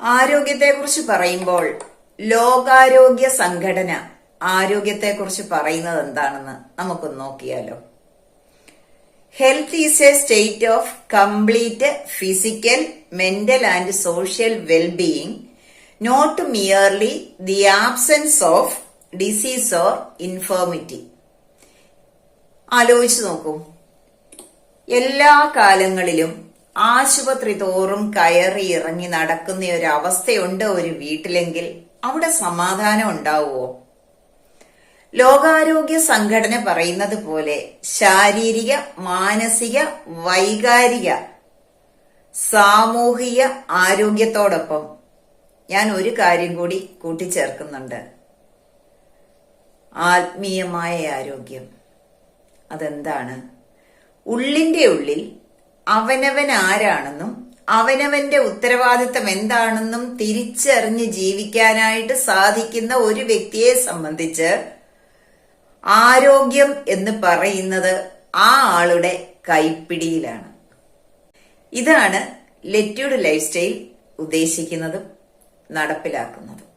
ആരോഗ്യത്തെക്കുറിച്ച് പറയുമ്പോൾ ലോകാരോഗ്യ സംഘടന ആരോഗ്യത്തെക്കുറിച്ച് പറയുന്നത് എന്താണെന്ന് നമുക്കൊന്ന് നോക്കിയാലോ. Health is a state of complete physical mental and social wellbeing not merely the absence of disease or infirmity ആലോചിച്ചു നോക്കൂ. എല്ലാ കാലങ്ങളിലും ആശുപത്രി തോറും കയറി ഇറങ്ങി നടക്കുന്ന ഒരു അവസ്ഥയുണ്ട് ഒരു വീട്ടിലെങ്കിൽ. അവിടെ സമാധാനം ഉണ്ടാവുമോ ലോകാരോഗ്യ സംഘടന പറയുന്നത് പോലെ ശാരീരിക മാനസിക വൈകാരിക സാമൂഹിക ആരോഗ്യത്തോടൊപ്പം ഞാൻ ഒരു കാര്യം കൂടി കൂട്ടിച്ചേർക്കുന്നുണ്ട്. ആത്മീയമായ ആരോഗ്യം. അതെന്താണ്? ഉള്ളിന്റെ ഉള്ളിൽ അവനവൻ ആരാണെന്നും അവനവന്റെ ഉത്തരവാദിത്തം എന്താണെന്നും തിരിച്ചറിഞ്ഞ് ജീവിക്കാനായിട്ട് സാധിക്കുന്ന ഒരു വ്യക്തിയെ സംബന്ധിച്ച് ആരോഗ്യം എന്ന് പറയുന്നത് ആ ആളുടെ കൈപ്പിടിയിലാണ്. ഇതാണ് ലെറ്റ്യൂഡ് ലൈഫ് സ്റ്റൈൽ ഉദ്ദേശിക്കുന്നതും നടപ്പിലാക്കുന്നതും.